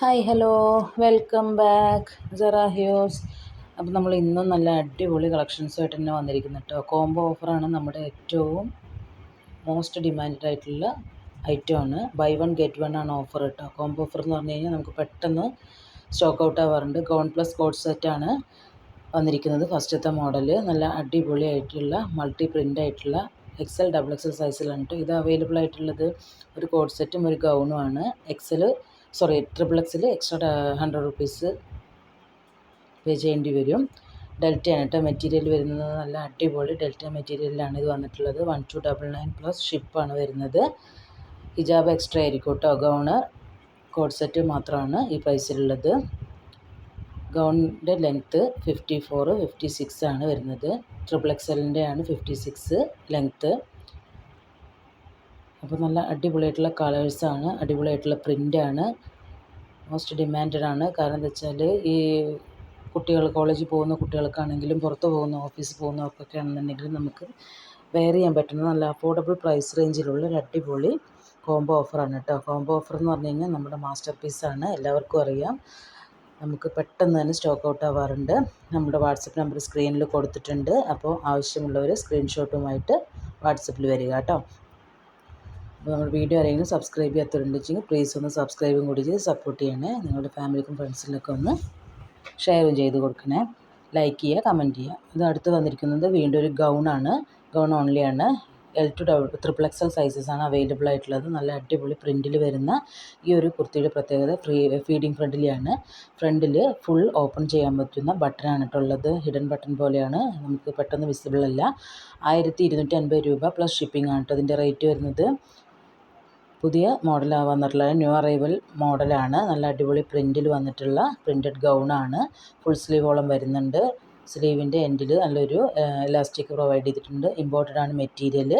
Hi hello welcome back ജറാ ഹിയോസ് അപ്പോൾ നമ്മൾ ഇന്നും നല്ല അടിപൊളി കളക്ഷൻസുമായിട്ട് തന്നെ വന്നിരിക്കുന്നു കേട്ടോ കോംബോ ഓഫറാണ് നമ്മുടെ ഏറ്റവും മോസ്റ്റ് ഡിമാൻഡ് ആയിട്ടുള്ള ഐറ്റമാണ് ബൈ വൺ ഗെറ്റ് വൺ ആണ് ഓഫർ കേട്ടോ കോംബോ ഓഫർ എന്ന് പറഞ്ഞു കഴിഞ്ഞാൽ നമുക്ക് പെട്ടെന്ന് സ്റ്റോക്ക് ഔട്ട് ആവാറുണ്ട്. ഗോൺ പ്ലസ് കോഡ് സെറ്റാണ് വന്നിരിക്കുന്നത് ഫസ്റ്റത്തെ മോഡൽ നല്ല അടിപൊളി ആയിട്ടുള്ള മൾട്ടി പ്രിന്റ് ആയിട്ടുള്ള എക്സൽ ഡബിൾ എക്സൽ സൈസിലാണ് കേട്ടോ ഇത് അവൈലബിൾ ആയിട്ടുള്ളത് ഒരു കോഡ് സെറ്റും ഒരു ഗൗണുമാണ് എക്സൽ സോറി ട്രിപ്പിൾ എക്സിൽ എക്സ്ട്രാ ഹൺഡ്രഡ് റുപ്പീസ് പേ ചെയ്യേണ്ടി വരും. ഡെൽറ്റയാണ് കേട്ടോ മെറ്റീരിയൽ വരുന്നത്. നല്ല അടിപൊളി ഡെൽറ്റ മെറ്റീരിയലിലാണ് ഇത് വന്നിട്ടുള്ളത്. One two double nine plus ഷിപ്പാണ് വരുന്നത്. ഹിജാബ് എക്സ്ട്രാ ആയിരിക്കും കേട്ടോ ഗൗണ് കോഡ് സെറ്റ് മാത്രമാണ് ഈ പ്രൈസിലുള്ളത് ഗൗണിന്റെ length fifty four fifty six ആണ് വരുന്നത്. ട്രിപ്പിൾ എക്സലിന്റെ ആണ് ഫിഫ്റ്റി സിക്സ് ലെങ്ത്ത് അപ്പോൾ നല്ല അടിപൊളിയായിട്ടുള്ള കളേഴ്സാണ് അടിപൊളിയായിട്ടുള്ള പ്രിന്റാണ് മോസ്റ്റ് ഡിമാൻഡഡ് ആണ് കാരണം എന്താ വെച്ചാൽ ഈ കുട്ടികൾ കോളേജിൽ പോകുന്ന കുട്ടികൾക്കാണെങ്കിലും പുറത്ത് പോകുന്ന ഓഫീസിൽ പോകുന്നവർക്കൊക്കെ ആണെന്നുണ്ടെങ്കിലും നമുക്ക് വെയർ ചെയ്യാൻ പറ്റുന്ന നല്ല അഫോർഡബിൾ പ്രൈസ് റേഞ്ചിലുള്ള ഒരു അടിപൊളി കോംബോ ഓഫറാണ് കേട്ടോ. കോംബോ ഓഫർ എന്ന് പറഞ്ഞു കഴിഞ്ഞാൽ നമ്മുടെ മാസ്റ്റർ പീസാണ് എല്ലാവർക്കും അറിയാം. നമുക്ക് പെട്ടെന്ന് തന്നെ സ്റ്റോക്ക് ഔട്ട് ആവാറുണ്ട്. നമ്മുടെ വാട്സപ്പ് നമ്പർ സ്ക്രീനിൽ കൊടുത്തിട്ടുണ്ട്. അപ്പോൾ ആവശ്യമുള്ളവർ സ്ക്രീൻഷോട്ടുമായിട്ട് വാട്സപ്പിൽ വരിക കേട്ടോ. അപ്പോൾ നമ്മൾ വീഡിയോ ആരെങ്കിലും സബ്സ്ക്രൈബ് ചെയ്യാത്തവരുണ്ടെങ്കിൽ പ്ലീസ് ഒന്ന് സബ്സ്ക്രൈബും കൂടി ചെയ്ത് സപ്പോർട്ട് ചെയ്യണേ. നിങ്ങളുടെ ഫാമിലിക്കും ഫ്രണ്ട്സിനൊക്കെ ഒന്ന് ഷെയറും ചെയ്ത് കൊടുക്കണേ. ലൈക്ക് ചെയ്യുക കമന്റ് ചെയ്യുക. ഇത് അടുത്ത് വന്നിരിക്കുന്നത് വീണ്ടും ഒരു ഗൗണാണ് gown ഓൺലിയാണ് L two double triple XL സൈസസാണ് available ആയിട്ടുള്ളത്. നല്ല അടിപൊളി പ്രിന്റിൽ വരുന്ന ഈ ഒരു കുർത്തിയുടെ പ്രത്യേകത ഫ്രീ ഫീഡിങ് ഫ്രണ്ടിലാണ് ഫ്രണ്ടിൽ ഫുൾ ഓപ്പൺ ചെയ്യാൻ പറ്റുന്ന ബട്ടനാണ് കേട്ടുള്ളത് ഹിഡൻ ബട്ടൺ പോലെയാണ്. നമുക്ക് പെട്ടെന്ന് വിസിബിൾ അല്ല. ആയിരത്തി ഇരുന്നൂറ്റി അൻപത് രൂപ പ്ലസ് ഷിപ്പിംഗ് ആണ് കേട്ടോ അതിന്റെ റേറ്റ് വരുന്നത്. പുതിയ മോഡൽ വന്നിട്ടുള്ള ന്യൂ അറൈവൽ മോഡലാണ്. നല്ല അടിപൊളി പ്രിന്റിൽ വന്നിട്ടുള്ള പ്രിന്റഡ് ഗൗണാണ്. ഫുൾ സ്ലീവോളം വരുന്നുണ്ട്. സ്ലീവിന്റെ എൻഡിൽ നല്ലൊരു ഇലാസ്റ്റിക് പ്രൊവൈഡ് ചെയ്തിട്ടുണ്ട്. ഇമ്പോർട്ടഡ് ആണ് മെറ്റീരിയൽ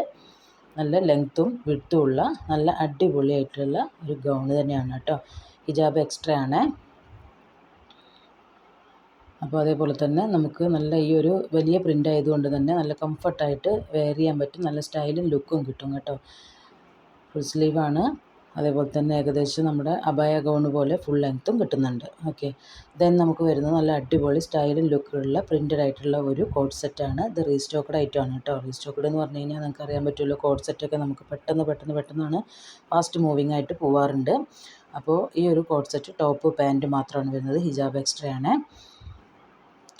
നല്ല ലെങ്ത്തും വിടുത്തും ഉള്ള നല്ല അടിപൊളിയായിട്ടുള്ള ഒരു ഗൗൺ തന്നെയാണ് കേട്ടോ. ഹിജാബ് എക്സ്ട്രാ ആണ്. അപ്പോൾ അതേപോലെ തന്നെ നമുക്ക് നല്ല ഈ ഒരു വലിയ പ്രിന്റ് ആയതുകൊണ്ട് തന്നെ നല്ല കംഫർട്ടായിട്ട് വെയർ ചെയ്യാൻ പറ്റും. നല്ല സ്റ്റൈലും ലുക്കും കിട്ടും കേട്ടോ. ഫുൾ സ്ലീവാണ് അതേപോലെ തന്നെ ഏകദേശം നമ്മുടെ അബായ ഗൗൺ പോലെ ഫുൾ ലെങ്ത്തും കിട്ടുന്നുണ്ട്. ഓക്കെ ദെൻ നമുക്ക് വരുന്നത് നല്ല അടിപൊളി സ്റ്റൈലും ലുക്കുള്ള പ്രിന്റഡ് ആയിട്ടുള്ള ഒരു കോഡ് സെറ്റാണ് ഇത് റീസ്റ്റോക്കഡ് ഐറ്റമാണ് കേട്ടോ റീസ്റ്റോക്കഡ് എന്ന് പറഞ്ഞു കഴിഞ്ഞാൽ നിങ്ങൾക്ക് അറിയാൻ പറ്റുമല്ലോ കോഡ് സെറ്റൊക്കെ നമുക്ക് പെട്ടെന്ന് പെട്ടെന്ന് പെട്ടെന്നാണ് ഫാസ്റ്റ് മൂവിങ് ആയിട്ട് പോവാറുണ്ട്. അപ്പോൾ ഈ ഒരു കോഡ് സെറ്റ് ടോപ്പ് പാന്റ് മാത്രമാണ് വരുന്നത്. ഹിജാബ് എക്സ്ട്രാ ആണ്.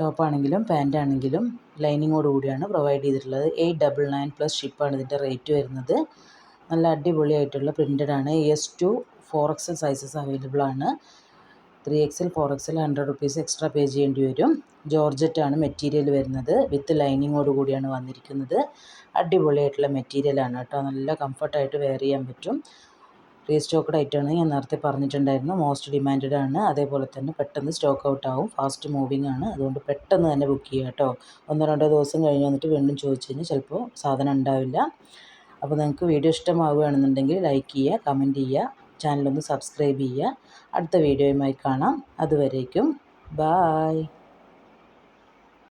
ടോപ്പാണെങ്കിലും പാന്റാണെങ്കിലും ലൈനിങ്ങോട് കൂടിയാണ് പ്രൊവൈഡ് ചെയ്തിട്ടുള്ളത്. എയ്റ്റ് ഡബിൾ നയൻ പ്ലസ് ഷിപ്പാണ് ഇതിന്റെ റേറ്റ് വരുന്നത്. നല്ല അടിപൊളിയായിട്ടുള്ള ആണ്. S two four XL sizes available ആണ് three XL four XL hundred rupees extra pay ചെയ്യേണ്ടി വരും. ജോർജറ്റ് ആണ് മെറ്റീരിയൽ വരുന്നത്. വിത്ത് ലൈനിങ്ങോട് കൂടിയാണ് വന്നിരിക്കുന്നത്. അടിപൊളിയായിട്ടുള്ള മെറ്റീരിയലാണ് കേട്ടോ. നല്ല കംഫർട്ടായിട്ട് വെയർ ചെയ്യാൻ പറ്റും. റീസ്റ്റോക്ക്ഡ് ഐറ്റമാണ് ഞാൻ നേരത്തെ പറഞ്ഞിട്ടുണ്ടായിരുന്നു. മോസ്റ്റ് ഡിമാൻഡഡ് ആണ്. അതേപോലെ തന്നെ പെട്ടെന്ന് സ്റ്റോക്ക് ഔട്ട് ആവും. ഫാസ്റ്റ് മൂവിങ് ആണ്. അതുകൊണ്ട് പെട്ടെന്ന് തന്നെ ബുക്ക് ചെയ്യുക കേട്ടോ. ഒന്നോ രണ്ടോ ദിവസം കഴിഞ്ഞ് വന്നിട്ട് വീണ്ടും ചോദിച്ചു കഴിഞ്ഞാൽ ചിലപ്പോൾ സാധനം ഉണ്ടാവില്ല. അപ്പോൾ നിങ്ങൾക്ക് വീഡിയോ ഇഷ്ടമാവുകയാണെന്നുണ്ടെങ്കിൽ ലൈക്ക് ചെയ്യുക കമന്റ് ചെയ്യുക ചാനലൊന്ന് സബ്സ്ക്രൈബ് ചെയ്യുക. അടുത്ത വീഡിയോയുമായി കാണാം. അതുവരേക്കും ബായ്